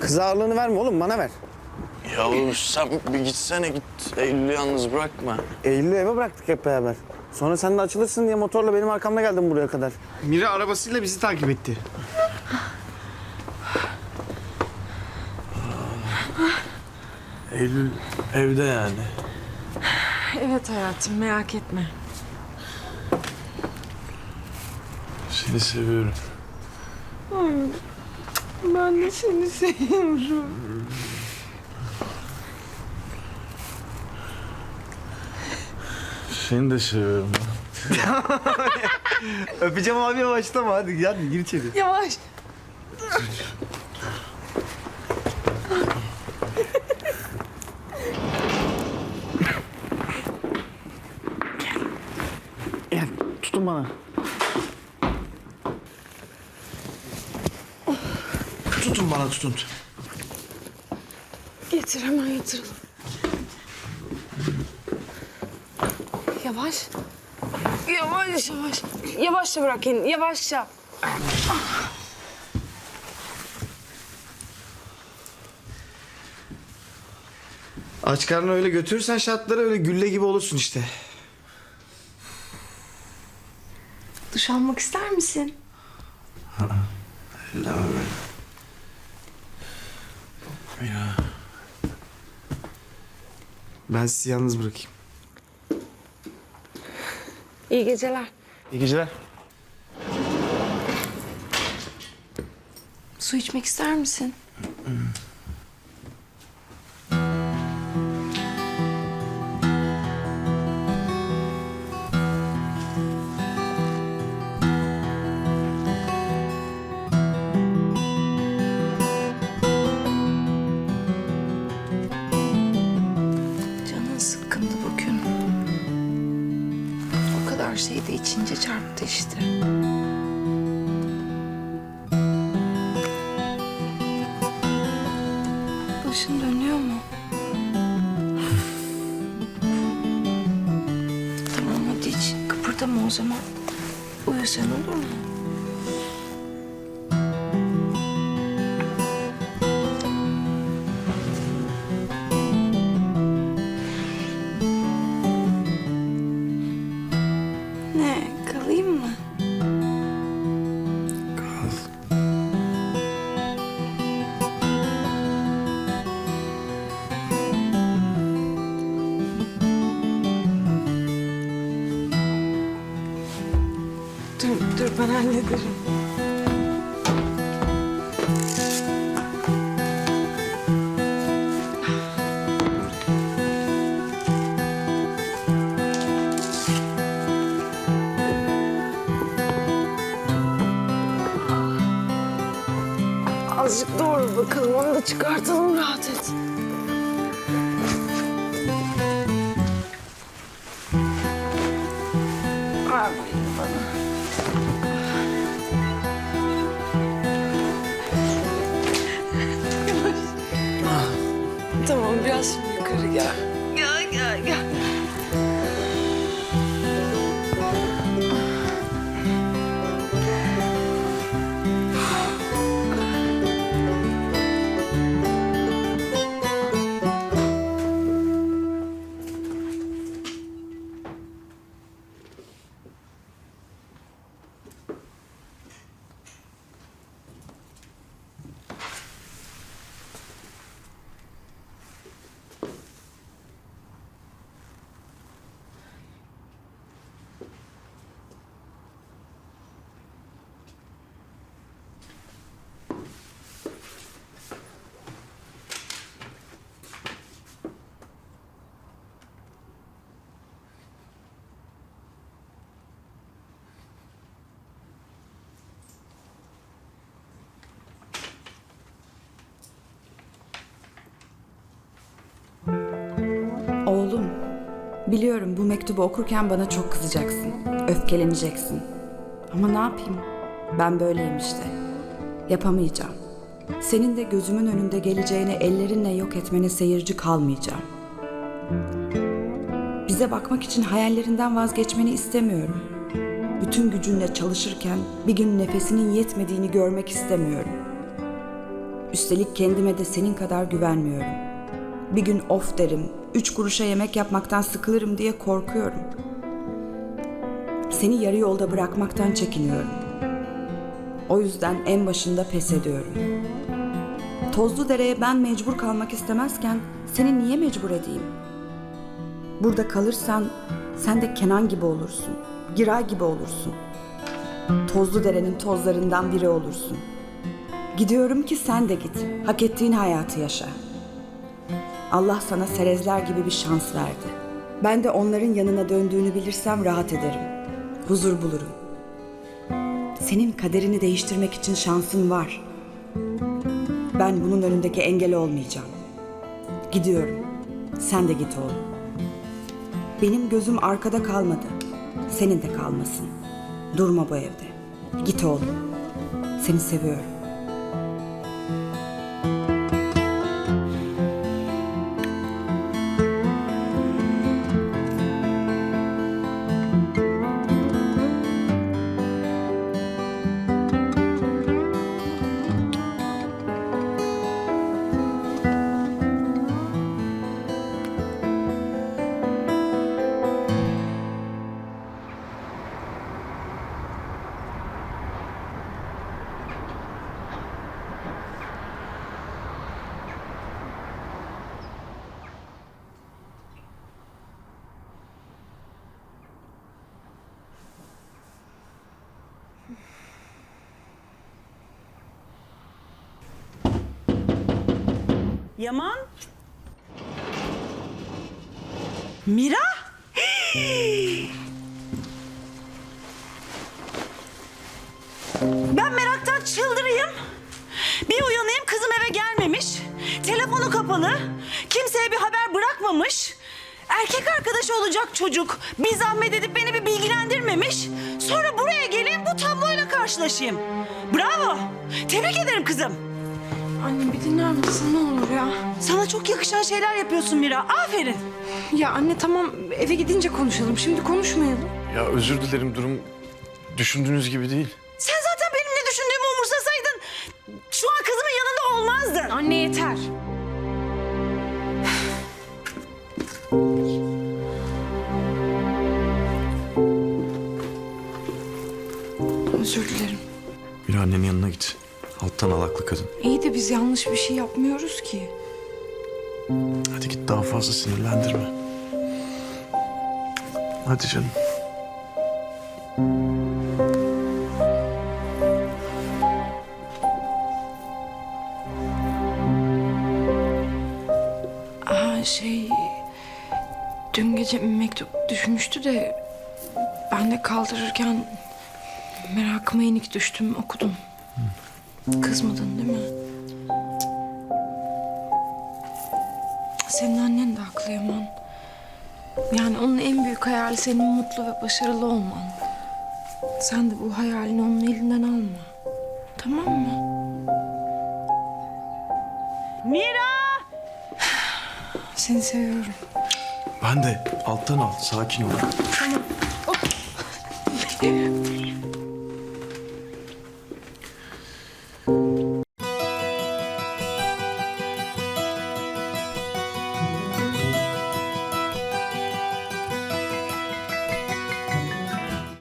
Kız ağırlığını verme oğlum bana ver. Yahu sen bir gitsene git. Eylül'ü yalnız bırakma. Eylül'ü eve bıraktık hep beraber. Sonra sen de açılırsın diye motorla benim arkamda geldin buraya kadar. Mira arabasıyla bizi takip etti. Eylül evde yani. Evet hayatım merak etme. Seni seviyorum. Ben de seni seviyorum. Seni de seviyorum. Öpeceğim abiye başlama hadi gel gir içeri. Yavaş. Gel tutun bana. Bana tutun. Getir hemen yatıralım. Yavaş. Yavaş yavaş. Yavaşça bırak kendini yavaşça. Aç karnına öyle götürürsen şartları öyle gülle gibi olursun işte. Duş almak ister misin? Ya. Ben sizi yalnız bırakayım. İyi geceler. İyi geceler. Su içmek ister misin? Çarptı işte. Başın dönüyor mu? tamam hadi hiç kıpırdama o zaman. Uyu sen olur mu? Ben hallederim. Azıcık doğru bakalım, onu da çıkartalım rahat et. Şimdi biliyorum bu mektubu okurken bana çok kızacaksın. Öfkeleneceksin. Ama ne yapayım? Ben böyleyim işte. Yapamayacağım. Senin de gözümün önünde geleceğini ellerinle yok etmene seyirci kalmayacağım. Bize bakmak için hayallerinden vazgeçmeni istemiyorum. Bütün gücünle çalışırken bir gün nefesinin yetmediğini görmek istemiyorum. Üstelik kendime de senin kadar güvenmiyorum. Bir gün of derim, üç kuruşa yemek yapmaktan sıkılırım diye korkuyorum. Seni yarı yolda bırakmaktan çekiniyorum. O yüzden en başında pes ediyorum. Tozlu dereye ben mecbur kalmak istemezken seni niye mecbur edeyim? Burada kalırsan sen de Kenan gibi olursun. Giray gibi olursun. Tozlu derenin tozlarından biri olursun. Gidiyorum ki sen de git. Hak ettiğin hayatı yaşa. Allah sana serezler gibi bir şans verdi. Ben de onların yanına döndüğünü bilirsem rahat ederim. Huzur bulurum. Senin kaderini değiştirmek için şansın var. Ben bunun önündeki engel olmayacağım. Gidiyorum. Sen de git oğlum. Benim gözüm arkada kalmadı. Senin de kalmasın. Durma bu evde. Git oğlum. Seni seviyorum. Yaman? Mira? Ben meraktan çıldırayım. Bir uyanayım kızım eve gelmemiş. Telefonu kapalı. Kimseye bir haber bırakmamış. Erkek arkadaşı olacak çocuk. Bir zahmet edip beni bir bilgilendirmemiş. Sonra buraya geleyim bu tabloyla karşılaşayım. Bravo. Tebrik ederim kızım. Anne bir dinler misin ne olur ya? Sana çok yakışan şeyler yapıyorsun Mira. Aferin. Ya anne tamam eve gidince konuşalım. Şimdi konuşmayalım. Ya özür dilerim durum düşündüğünüz gibi değil. Sen zaten benim ne düşündüğümü umursasaydın şu an kızımın yanında olmazdın. Anne yeter. Alaklı kadın. İyi de biz yanlış bir şey yapmıyoruz ki. Hadi git daha fazla sinirlendirme. Hadi canım. Aa şey... Dün gece bir mektup düşmüştü de... Ben de kaldırırken... Merakıma yenik düştüm okudum. Kızmadın değil mi? Senin annen de haklı Yaman. Yani onun en büyük hayali senin mutlu ve başarılı olman. Sen de bu hayalini onun elinden alma. Tamam mı? Mira! Seni seviyorum. Ben de alttan al. Sakin ol.